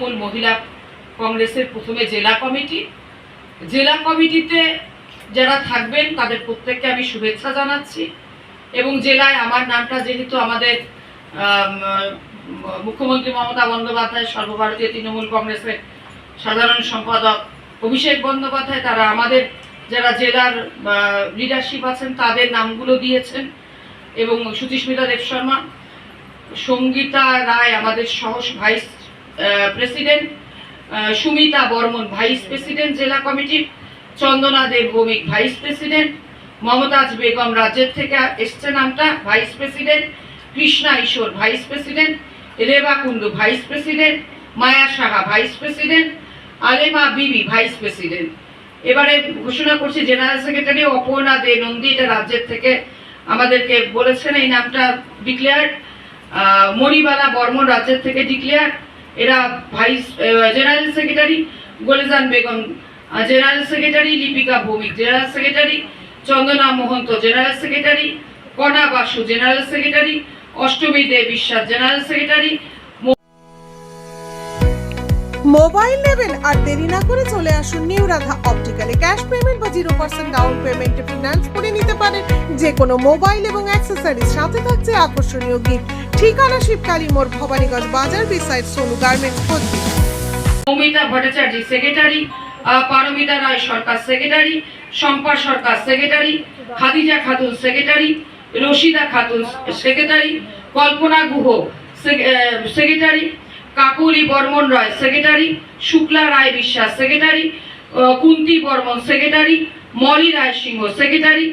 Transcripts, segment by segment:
তৃণমূল মহিলা কংগ্রেসের প্রথমে জেলা কমিটি। জেলা কমিটিতে যারা থাকবেন, তাদের প্রত্যেককে আমি শুভেচ্ছা জানাচ্ছি এবং জেলায় আমার নামটা যেহেতু আমাদের মুখ্যমন্ত্রী মমতা বন্দ্যোপাধ্যায়, সর্বভারতীয় তৃণমূল কংগ্রেসের সাধারণ সম্পাদক অভিষেক বন্দ্যোপাধ্যায়, তারা আমাদের যারা জেলার লিডারশিপ আছেন, তাদের নামগুলো দিয়েছেন এবং সুচিস্মিতা দেব শর্মা, সঙ্গীতা রায়, আমাদের সহ vice president Sumita Barman vice president জেলা কমিটির চন্দনা দেব ভৌমিক ভাইস প্রেসিডেন্ট মমতাজ বেগম রাজ্যের থেকে এসছে নামটা vice president Krishna Iswar vice president Reba Kundu vice president Maya Saha vice president Alema Bibi vice president এবারে ঘোষণা করছি জেনারেল সেক্রেটারি অপর্ণা দে নন্দী, এটা রাজ্যের থেকে আমাদেরকে বলেছেন, এই নামটা ডিক্লেয়ার মণিবালা বর্মন রাজ্যের থেকে ডিক্লেয়ার এরা vice general secretary Golejan Begum general secretary Lipika Bhowmik general secretary Chandana Mohanta general secretary Kana Basu general secretary Ashtami De Biswas general secretary mobile নেবেন আর দেরি না করে চলে আসুন নিউ রাধা অপটিক্যালে। ক্যাশ পেমেন্ট বা জিরো পার্সেন্ট ডাউন পেমেন্টে finance করে নিতে পারেন। যে কোনো মোবাইল এবং অ্যাক্সেসরিজ সাথে থাকছে আকর্ষণীয় গিফট ঠিকানা শিবকালী মোড় ভবানীগঞ্জ বাজার beside Sonu garments Coochbehar Moumita Bhattacharya secretary Paromita Roy Sarkar secretary Shampa Sarkar secretary Khadija Khatun secretary Rashida Khatun secretary Kalpana Guha secretary Kakuli Barman Roy secretary Shukla Roy Biswas secretary Kunti Barman secretary Moli Roy Singha secretary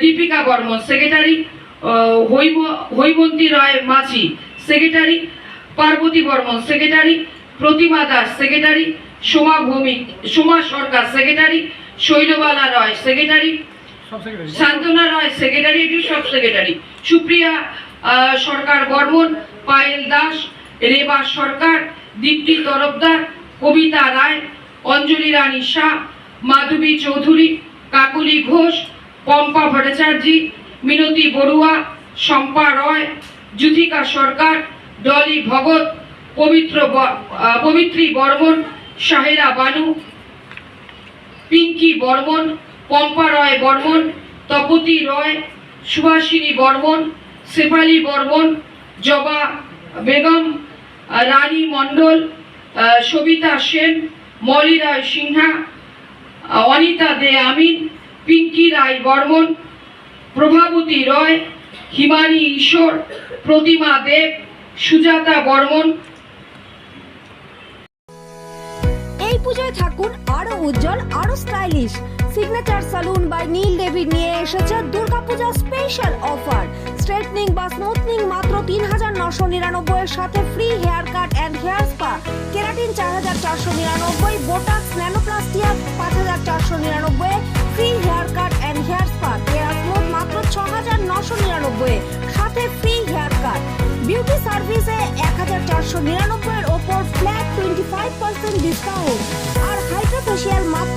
Dipika Barman secretary Haima- Haimanti Roy Majhi secretary Parbati Barman secretary Pratima Das secretary Soma Bhowmik Soma Sarkar secretary Shailabala Roy secretary Santona Roy secretary এটি সব secretary. Supriya Sarkar Barman Payel Das Reba Sarkar, Dipti Tarafdar, Kabita Roy, Anjali Rani Shah, Madhabi Chowdhury, Kakuli Ghosh, Pampa Bhattacharya, Minati Barua, Shampa Roy Juthika Sarkar, Dolly Bhagat Pabitra Pabitri Barman, শাহেরা Banu, Pinki Barman, Pampa রয় বর্মন, তপতি রয়, সুভাষিনী বর্মন, শেফালি বর্মন, জবা বেগম রানী মণ্ডল সবিতা সেন, মলি রায় সিনহা অনিতা দে আমিন, পিঙ্কি রায় বর্মন, প্রভাবতী রয় হিমানী ঈশ্বর, প্রতিমা দেব, সুজাতা বর্মন। এই পুজোয় থাকুন আরও উজ্জ্বল, আরও stylish signature salon by Nil Debi নিয়ে এসেছে দুর্গাপূজা স্পেশাল অফার স্ট্রেটনিং বা স্মুথনিং মাত্র তিন হাজার নশো নিরানব্বই সাথে free hair cut and hair spa keratin চার হাজার চারশো নিরানব্বই বোটাক্স ন্যানোপ্লাস্টিয়া পাঁচ হাজার চারশো নিরানব্বই free hair cut and hair spa kera smooth মাত্র ছ হাজার নশো নিরানব্বই, সাথে ফ্রি হেয়ার কাট বিউটি সার্ভিসে এক হাজার চারশো নিরানব্বই এর ওপর flat twenty five percent discount আর হাইড্রা মাত্র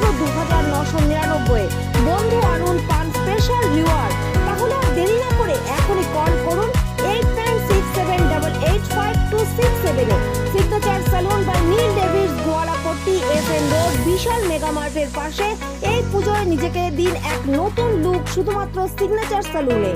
বিশাল মেগা মার্টের পাশে এই পুজোয় নিজেকে দিন এক নতুন লুক শুধুমাত্র সিগনেচার স্যালুনে